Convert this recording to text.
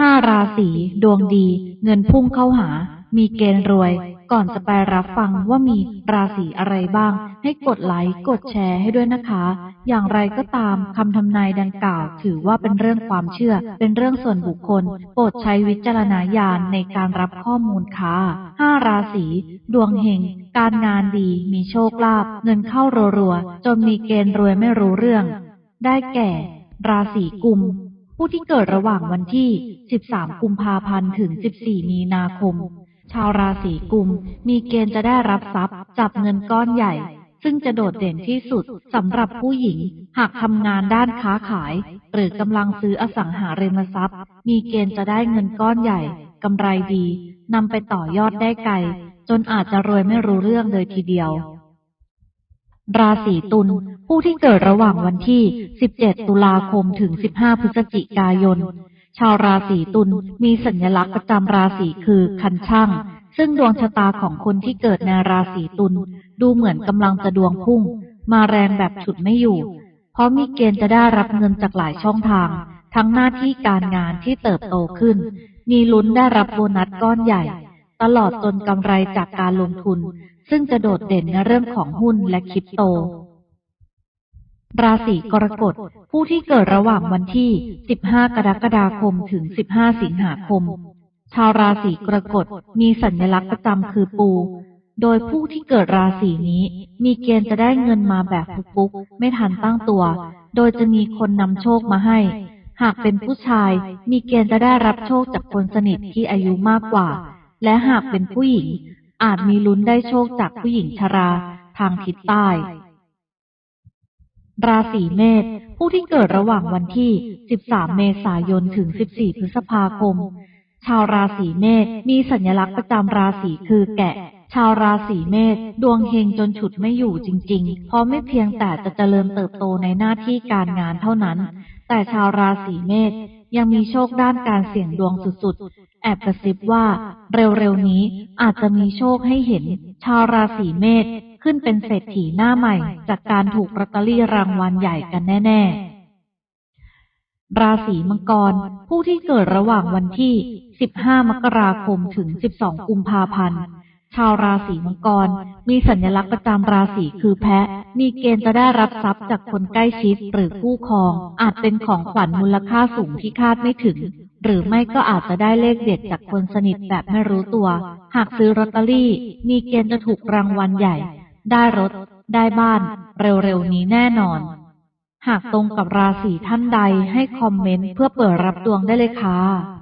ห้าราศีดวงดี เงินพุ่งเข้าหา มีเกณฑ์รวย ก่อนจะไปรับฟังว่ามีราศีอะไรบ้าง ให้กดไลค์กดแชร์ให้ด้วยนะคะ อย่างไรก็ตามคำทำนายดังกล่าว ถือว่าเป็นเรื่องความเชื่อ เป็นเรื่องส่วนบุคคล โปรดใช้วิจารณญาณในการรับข้อมูลค่ะห้าราศีดวงเฮงการงานดีมีโชคลาภเงินเข้ารัวๆจนมีเกณฑ์รวยไม่รู้เรื่อง ได้แก่ราศีกุม ผู้ที่เกิดระหว่างวันที่ 13 กุมภาพันธ์ถึง 14 มีนาคม ชาวราศีกุม มีเกณฑ์จะได้รับทรัพย์จับเงินก้อนใหญ่ ซึ่งจะโดดเด่นที่สุดสำหรับผู้หญิง หากทำงานด้านค้าขาย หรือกำลังซื้ออสังหาริมทรัพย์ มีเกณฑ์จะได้เงินก้อนใหญ่กำไรดีนำไปต่อยอดได้ไกล จนอาจจะรวยไม่รู้เรื่องเลยทีเดียว ราศีตุลผู้ที่เกิดระหว่างวันที่ 17 ตุลาคมถึง 15 พฤศจิกายน ชาวราศีตุลมีสัญลักษณ์ประจำราศีคือคันช่าง ซึ่งดวงชะตาของคนที่เกิดในราศีตุลดูเหมือนกำลังจะดวงพุ่ง มาแรงแบบฉุดไม่อยู่ เพราะมีเกณฑ์จะได้รับเงินจากหลายช่องทาง ทั้งหน้าที่การงานที่เติบโตขึ้น มีลุ้นได้รับโบนัสก้อนใหญ่ ตลอดจนกำไรจากการลงทุน ซึ่งจะโดดเด่นในเรื่องของหุ้นและคริปโต ราศีกรกฎ ผู้ที่เกิดระหว่างวันที่ 15 กรกฎาคมถึง 15 สิงหาคม ชาวราศีกรกฎมีสัญลักษณ์ประจำคือปู โดยผู้ที่เกิดราศีนี้ มีเกณฑ์จะได้เงินมาแบบฟุกๆไม่ทันตั้งตัว โดยจะมีคนนำโชคมาให้หากเป็นผู้ชายมีเกณฑ์จะได้รับโชคจากคนสนิทที่อายุมากกว่า และหากเป็นผู้หญิง อาจมีลุ้นได้โชคจากผู้หญิงชราทางทิศใต้ ราศีเมษผู้ที่เกิดระหว่างวันที่ 13 เมษายนถึง 14 พฤษภาคม ชาวราศีเมษมีสัญลักษณ์ประจำราศีคือแกะชาวราศีเมษดวงเฮงจนฉุดไม่อยู่จริง ๆ เพราะไม่เพียงแต่จะเจริญเติบโตในหน้าที่การงานเท่านั้น แต่ชาวราศีเมษยังมีโชคด้านการเสี่ยงดวงสุดๆ แอบกระซิบว่าเร็วๆนี้อาจจะมีโชคให้เห็น ชาวราศีเมษขึ้นเป็นเศรษฐีหน้าใหม่ จากการถูกลอตเตอรี่รางวัลใหญ่กันแน่ ๆ ราศีมังกร ผู้ที่เกิดระหว่างวันที่ 15 มกราคมถึง 12 กุมภาพันธ์ชาวราศีมังกร มีสัญลักษณ์ประจำราศีคือแพะ มีเกณฑ์จะได้รับทรัพย์จากคนใกล้ชิดหรือคู่ครอง อาจเป็นของขวัญมูลค่าสูงที่คาดไม่ถึง หรือไม่ก็อาจจะได้เลขเด็ดจากคนสนิทแบบไม่รู้ตัว หากซื้อลอตเตอรี่ มีเกณฑ์จะถูกรางวัลใหญ่ ได้รถ ได้บ้าน เร็วๆนี้แน่นอน หากตรงกับราศีท่านใดให้คอมเมนต์เพื่อเปิดรับดวงได้เลยค่ะ